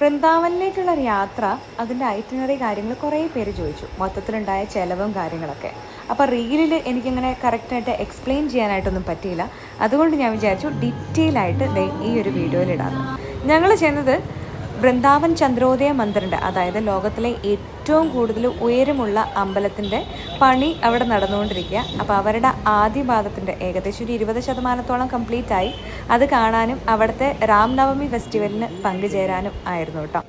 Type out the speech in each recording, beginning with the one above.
വൃന്ദാവനിലേക്കുള്ള യാത്ര അതിന്റെ ഐറ്റിനറി കാര്യങ്ങൾ കുറേ പേര് ചോദിച്ചു. മൊത്തത്തിലുണ്ടായ ചിലവും കാര്യങ്ങളൊക്കെ. അപ്പോൾ റീലിൽ എനിക്കിങ്ങനെ കറക്റ്റായിട്ട് എക്സ്പ്ലെയിൻ ചെയ്യാനായിട്ടൊന്നും പറ്റിയില്ല. അതുകൊണ്ട് ഞാൻ വിചാരിച്ചു ഡീറ്റെയിൽ ആയിട്ട് ഈ ഒരു വീഡിയോയിൽ ഇടാം. ഞങ്ങൾ ചെയ്യുന്നത് വൃന്ദാവൻ ചന്ദ്രോദയ മന്ദിറിന്റെ അതായത് ലോകത്തിലെ ഏറ്റവും കൂടുതൽ ഉയരമുള്ള അമ്പലത്തിന്റെ പണി അവിടെ നടന്നുകൊണ്ടിരിക്കുക. അപ്പോൾ അവരുടെ ആദ്യ പാദത്തിന്റെ ഏകദേശം ഒരു ഇരുപത് ശതമാനത്തോളം കംപ്ലീറ്റ് ആയി അത് കാണാനും അവിടുത്തെ രാംനവമി ഫെസ്റ്റിവലിന് പങ്കുചേരാനും ആയിരുന്നു കേട്ടോ.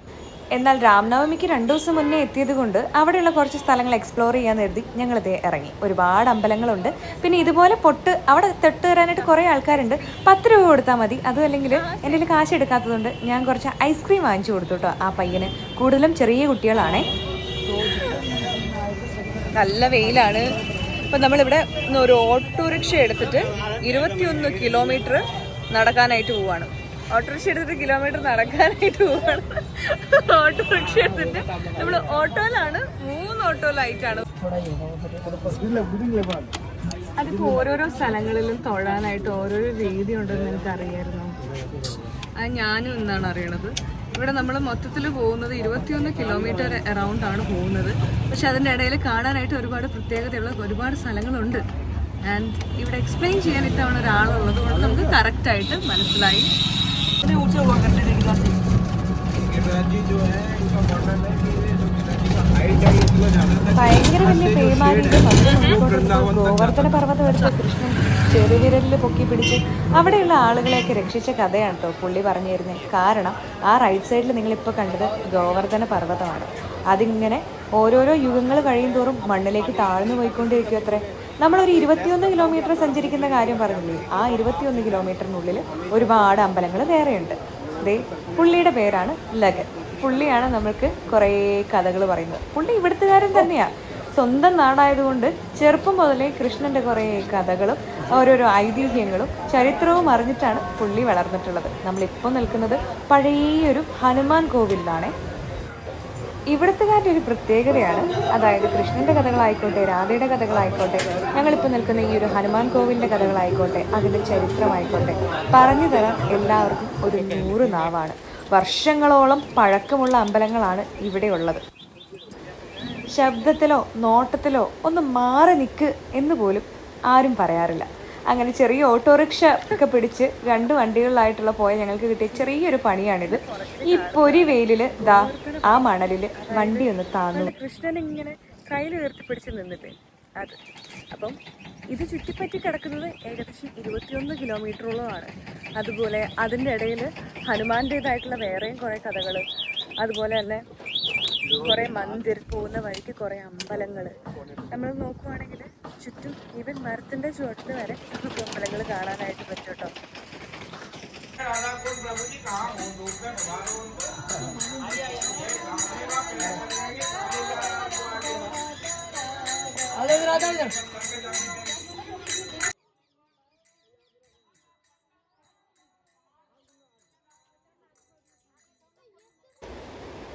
എന്നാൽ രാംനവമിക്ക് രണ്ടു ദിവസം മുന്നേ എത്തിയത് കൊണ്ട് അവിടെയുള്ള കുറച്ച് സ്ഥലങ്ങൾ എക്സ്പ്ലോർ ചെയ്യാൻ കരുതി ഞങ്ങൾ ഇതേ ഇറങ്ങി. ഒരുപാട് അമ്പലങ്ങളുണ്ട്. പിന്നെ ഇതുപോലെ പൊട്ട് അവിടെ തൊട്ട് തരാനായിട്ട് കുറേ ആൾക്കാരുണ്ട്. പത്ത് രൂപ കൊടുത്താൽ മതി. അതും അല്ലെങ്കിൽ എന്റെ കയ്യിൽ കാശ് എടുക്കാത്തതുകൊണ്ട് ഞാൻ കുറച്ച് ഐസ്ക്രീം വാങ്ങിച്ചു കൊടുത്തു കേട്ടോ ആ പയ്യന്. കൂടുതലും ചെറിയ കുട്ടികളാണേ. നല്ല വെയിലാണ്. ഇപ്പം നമ്മളിവിടെ ഒരു ഓട്ടോറിക്ഷ എടുത്തിട്ട് ഇരുപത്തിയൊന്ന് കിലോമീറ്റർ നടക്കാനായിട്ട് പോവാണ്. ഓട്ടോറിക്ഷ എടുത്തിട്ട് കിലോമീറ്റർ നടക്കാനായിട്ട് പോവാണ് ഓട്ടോറിക്ഷ എടുത്തിട്ട് നമ്മൾ ഓട്ടോയിലാണ്. മൂന്ന് ഓട്ടോയിലായിട്ടാണ് അതിപ്പോ ഓരോരോ സ്ഥലങ്ങളിലും തൊഴാനായിട്ട് ഓരോരോ രീതി ഉണ്ടെന്ന് എനിക്ക് അറിയായിരുന്നു അത് ഞാനും എന്നാണ് അറിയണത്. ഇവിടെ നമ്മൾ മൊത്തത്തിൽ പോകുന്നത് ഇരുപത്തിയൊന്ന് കിലോമീറ്റർ എറൗണ്ട് ആണ് പോകുന്നത്. പക്ഷെ അതിന്റെ ഇടയിൽ കാണാനായിട്ട് ഒരുപാട് പ്രത്യേകതയുള്ള ഒരുപാട് സ്ഥലങ്ങളുണ്ട്. ആൻഡ് ഇവിടെ എക്സ്പ്ലെയിൻ ചെയ്യാൻ ഇത്തവണ ഒരാളുള്ളത് കൊണ്ട് നമുക്ക് കറക്റ്റായിട്ട് മനസ്സിലായി. ഭയങ്കര വലിയ പേമാരിയുടെ ഗോവർദ്ധന പർവതം എടുത്ത കൃഷ്ണൻ ചെറുവിരലിൽ പൊക്കി പിടിച്ച് അവിടെയുള്ള ആളുകളെയൊക്കെ രക്ഷിച്ച കഥയാണ് കേട്ടോ പുള്ളി പറഞ്ഞു തരുന്നത് കാരണം ആ റൈറ്റ് സൈഡിൽ നിങ്ങളിപ്പോൾ കണ്ടത് ഗോവർദ്ധന പർവതമാണ്. അതിങ്ങനെ ഓരോരോ യുഗങ്ങൾ കഴിയും തോറും മണ്ണിലേക്ക് താഴ്ന്നു പോയിക്കൊണ്ടിരിക്കും അത്രേ നമ്മളൊരു ഇരുപത്തിയൊന്ന് കിലോമീറ്റർ സഞ്ചരിക്കുന്ന കാര്യം പറഞ്ഞില്ലേ? ആ ഇരുപത്തിയൊന്ന് കിലോമീറ്ററിനുള്ളിൽ ഒരുപാട് അമ്പലങ്ങൾ വേറെയുണ്ട്. ദേ പുള്ളിയുടെ പേരാണ് ലഗൻ. പുള്ളിയാണ് നമ്മൾക്ക് കുറേ കഥകൾ പറയുന്നത്. പുള്ളി ഇവിടുത്തുകാരൻ തന്നെയാണ് സ്വന്തം നാടായതുകൊണ്ട് ചെറുപ്പം മുതലേ കൃഷ്ണന്റെ കുറേ കഥകളും ഓരോരോ ഐതിഹ്യങ്ങളും ചരിത്രവും അറിഞ്ഞിട്ടാണ് പുള്ളി വളർന്നിട്ടുള്ളത്. നമ്മളിപ്പോൾ നിൽക്കുന്നത് പഴയൊരു ഹനുമാൻ കോവിലാണ് ഇവിടുത്തുകാരുടെ ഒരു പ്രത്യേകതയാണ്. അതായത് കൃഷ്ണന്റെ കഥകളായിക്കോട്ടെ രാധയുടെ കഥകളായിക്കോട്ടെ ഞങ്ങളിപ്പോൾ നിൽക്കുന്ന ഈ ഒരു ഹനുമാൻ കോവിലിന്റെ കഥകളായിക്കോട്ടെ അതിന്റെ ചരിത്രമായിക്കോട്ടെ പറഞ്ഞു തരാൻ എല്ലാവർക്കും ഒരു നൂറ് നാവാണ്. വർഷങ്ങളോളം പഴക്കമുള്ള അമ്പലങ്ങളാണ് ഇവിടെയുള്ളത്. ശബ്ദത്തിലോ നോട്ടത്തിലോ ഒന്ന് മാറി നിൽക്ക് എന്ന് പോലും ആരും പറയാറില്ല. അങ്ങനെ ചെറിയ ഓട്ടോറിക്ഷ ഒക്കെ പിടിച്ച് രണ്ട് വണ്ടികളിലായിട്ടുള്ള പോയ ഞങ്ങൾക്ക് കിട്ടിയ ചെറിയൊരു പണിയാണിത്. ഈ പൊരി വെയിലിൽ ദാ ആ മണലിൽ വണ്ടി ഒന്ന് താന്നു. കൃഷ്ണൻ ഇങ്ങനെ കയ്യിൽ ഉയർത്തി പിടിച്ച് നിന്നിട്ട് അത്. അപ്പം ഇത് ചുറ്റിപ്പറ്റി കിടക്കുന്നത് ഏകദേശം ഇരുപത്തിയൊന്ന് കിലോമീറ്ററോളമാണ്. അതുപോലെ അതിന്റെ ഇടയിൽ ഹനുമാന്റേതായിട്ടുള്ള വേറെയും കുറേ കഥകൾ അതുപോലെ തന്നെ കുറേ മന്ദിർ പോകുന്ന വഴിക്ക് കുറെ അമ്പലങ്ങൾ നമ്മൾ നോക്കുവാണെങ്കിൽ ചുറ്റും ഈവൻ മരത്തിന്റെ ചുവട്ടിൽ വരെ നമുക്ക് അമ്പലങ്ങൾ കാണാനായിട്ട് പറ്റും കേട്ടോ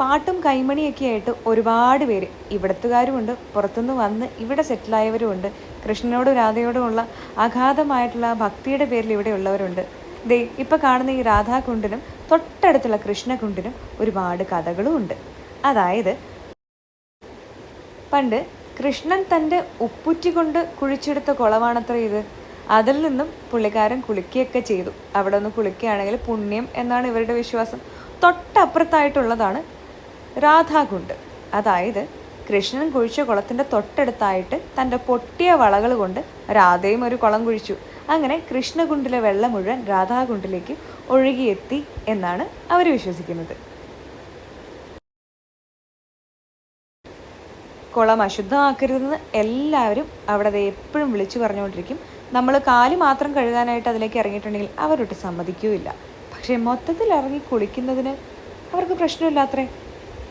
പാട്ടും കൈമണിയൊക്കെ ആയിട്ട് ഒരുപാട് പേര് ഇവിടത്തുകാരുമുണ്ട് പുറത്തുനിന്ന് വന്ന് ഇവിടെ സെറ്റിലായവരുമുണ്ട് കൃഷ്ണനോടും രാധയോടുമുള്ള അഗാധമായിട്ടുള്ള ഭക്തിയുടെ പേരിൽ ഇവിടെ ഉള്ളവരുണ്ട്. ദേ ഇപ്പം കാണുന്ന ഈ രാധാകുണ്ടിനും തൊട്ടടുത്തുള്ള കൃഷ്ണകുണ്ടിനും ഒരുപാട് കഥകളും ഉണ്ട് അതായത് പണ്ട് കൃഷ്ണൻ തന്റെ ഉപ്പുറ്റി കൊണ്ട് കുഴിച്ചെടുത്ത കുളമാണത്ര ഇത്. അതിൽ നിന്നും പുള്ളിക്കാരൻ കുളിക്കുകയൊക്കെ ചെയ്തു. അവിടെ ഒന്ന് കുളിക്കുകയാണെങ്കിൽ പുണ്യം എന്നാണ് ഇവരുടെ വിശ്വാസം. തൊട്ടപ്പുറത്തായിട്ടുള്ളതാണ് രാധാകുണ്ട്. അതായത് കൃഷ്ണൻ കുഴിച്ച കുളത്തിന്റെ തൊട്ടടുത്തായിട്ട് തന്റെ പൊട്ടിയ വളകൾ കൊണ്ട് രാധയും ഒരു കുളം കുഴിച്ചു. അങ്ങനെ കൃഷ്ണകുണ്ടിലെ വെള്ളം മുഴുവൻ രാധാകുണ്ടിലേക്ക് ഒഴുകിയെത്തി എന്നാണ് അവർ വിശ്വസിക്കുന്നത്. കുളം അശുദ്ധമാക്കരുതെന്ന് എല്ലാവരും അവിടെ എപ്പോഴും വിളിച്ചു പറഞ്ഞുകൊണ്ടിരിക്കും. നമ്മൾ കാൽ മാത്രം കഴുകാനായിട്ട് അതിലേക്ക് ഇറങ്ങിയിട്ടുണ്ടെങ്കിൽ അവരൊട്ട് സമ്മതിക്കുകയില്ല പക്ഷേ മൊത്തത്തിൽ ഇറങ്ങി കുളിക്കുന്നതിന് അവർക്ക് പ്രശ്നമില്ലാത്രേ.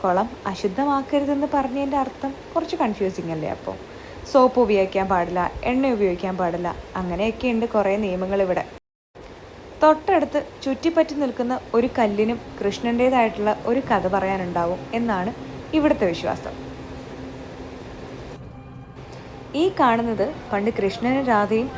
കുളം അശുദ്ധമാക്കരുതെന്ന് പറഞ്ഞതിന്റെ അർത്ഥം കുറച്ച് കൺഫ്യൂസിങ് അല്ലേ അപ്പോൾ സോപ്പ് ഉപയോഗിക്കാൻ പാടില്ല എണ്ണ ഉപയോഗിക്കാൻ പാടില്ല അങ്ങനെയൊക്കെയുണ്ട് കുറേ നിയമങ്ങൾ ഇവിടെ. തൊട്ടടുത്ത് ചുറ്റിപ്പറ്റി നിൽക്കുന്ന ഒരു കല്ലിനും കൃഷ്ണന്റേതായിട്ടുള്ള ഒരു കഥ പറയാനുണ്ടാവും എന്നാണ് ഇവിടുത്തെ വിശ്വാസം. ഈ കാണുന്നത് പണ്ട് കൃഷ്ണനും രാധയും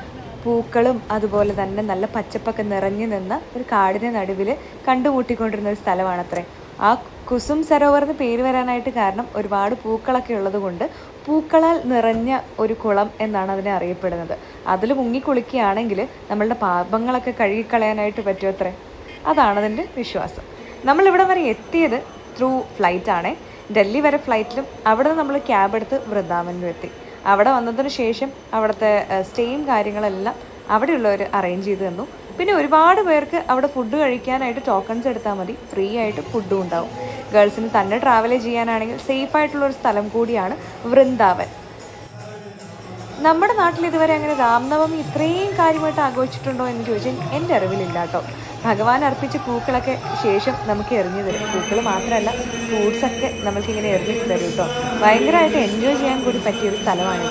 പൂക്കളും അതുപോലെ തന്നെ നല്ല പച്ചപ്പൊക്കെ നിറഞ്ഞു നിന്ന ഒരു കാടിന് നടുവിൽ കണ്ടുമുട്ടിക്കൊണ്ടിരുന്ന ഒരു സ്ഥലമാണത്രേ. ആ കുസും സരോവർ എന്ന് പേര് വരാനായിട്ട് കാരണം ഒരുപാട് പൂക്കളൊക്കെ ഉള്ളത് കൊണ്ട് പൂക്കളാൽ നിറഞ്ഞ ഒരു കുളം എന്നാണ് അതിനെ അറിയപ്പെടുന്നത്. അതിൽ മുങ്ങിക്കുളിക്കുകയാണെങ്കിൽ നമ്മളുടെ പാപങ്ങളൊക്കെ കഴുകിക്കളയാനായിട്ട് പറ്റുമത്രേ? അതാണ് അതിന്റെ വിശ്വാസം. നമ്മളിവിടെ വരെ എത്തിയത് ത്രൂ ഫ്ലൈറ്റ് ആണേ. ഡൽഹി വരെ ഫ്ലൈറ്റിലും അവിടെ നമ്മൾ ക്യാബ് എടുത്ത് വൃന്ദാവനിലും എത്തി. അവിടെ വന്നതിന് ശേഷം അവിടുത്തെ സ്റ്റേയും കാര്യങ്ങളെല്ലാം അവിടെയുള്ളവർ അറേഞ്ച് ചെയ്ത് തന്നു. പിന്നെ ഒരുപാട് പേർക്ക് അവിടെ ഫുഡ് കഴിക്കാനായിട്ട് ടോക്കൺസ് എടുത്താൽ മതി. ഫ്രീ ആയിട്ട് ഫുഡും ഉണ്ടാവും. ഗേൾസിന് തന്നെ ട്രാവൽ ചെയ്യാനാണെങ്കിൽ സേഫ് ആയിട്ടുള്ള ഒരു സ്ഥലം കൂടിയാണ് വൃന്ദാവൻ. നമ്മുടെ നാട്ടിൽ ഇതുവരെ അങ്ങനെ രാംനവമി ഇത്രയും കാര്യമായിട്ട് ആഘോഷിച്ചിട്ടുണ്ടോ എന്ന് ചോദിച്ചാൽ എന്റെ അറിവിലില്ല കേട്ടോ. ഭഗവാൻ അർപ്പിച്ച പൂക്കളൊക്കെ ശേഷം നമുക്ക് എറിഞ്ഞു തരും. പൂക്കൾ മാത്രമല്ല ഫ്രൂട്ട്സൊക്കെ നമുക്കിങ്ങനെ എറിഞ്ഞിട്ട് തരും കേട്ടോ. ഭയങ്കരമായിട്ട് എൻജോയ് ചെയ്യാൻ കൂടി പറ്റിയൊരു സ്ഥലമാണ്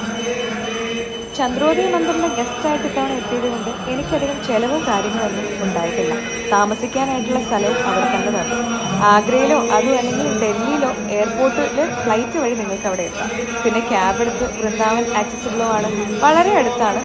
ചന്ദ്രോദയ മന്ദിറിലെ ഗസ്റ്റായിട്ട് ഇത്തവണ എത്തിയത് കൊണ്ട് എനിക്കധികം ചിലവും കാര്യങ്ങളൊന്നും ഉണ്ടായിട്ടില്ല. താമസിക്കാനായിട്ടുള്ള സ്ഥലവും അവിടെ തന്നെ തന്നു. ആഗ്രയിലോ അതോ അല്ലെങ്കിൽ ഡൽഹിയിലോ എയർപോർട്ടിൽ ഫ്ലൈറ്റ് വഴി നിങ്ങൾക്ക് അവിടെ എത്താം. പിന്നെ ക്യാബ് എടുത്ത് വൃന്ദാവൻ ആക്സസിബിളോ ആണ്. വളരെ അടുത്താണ്.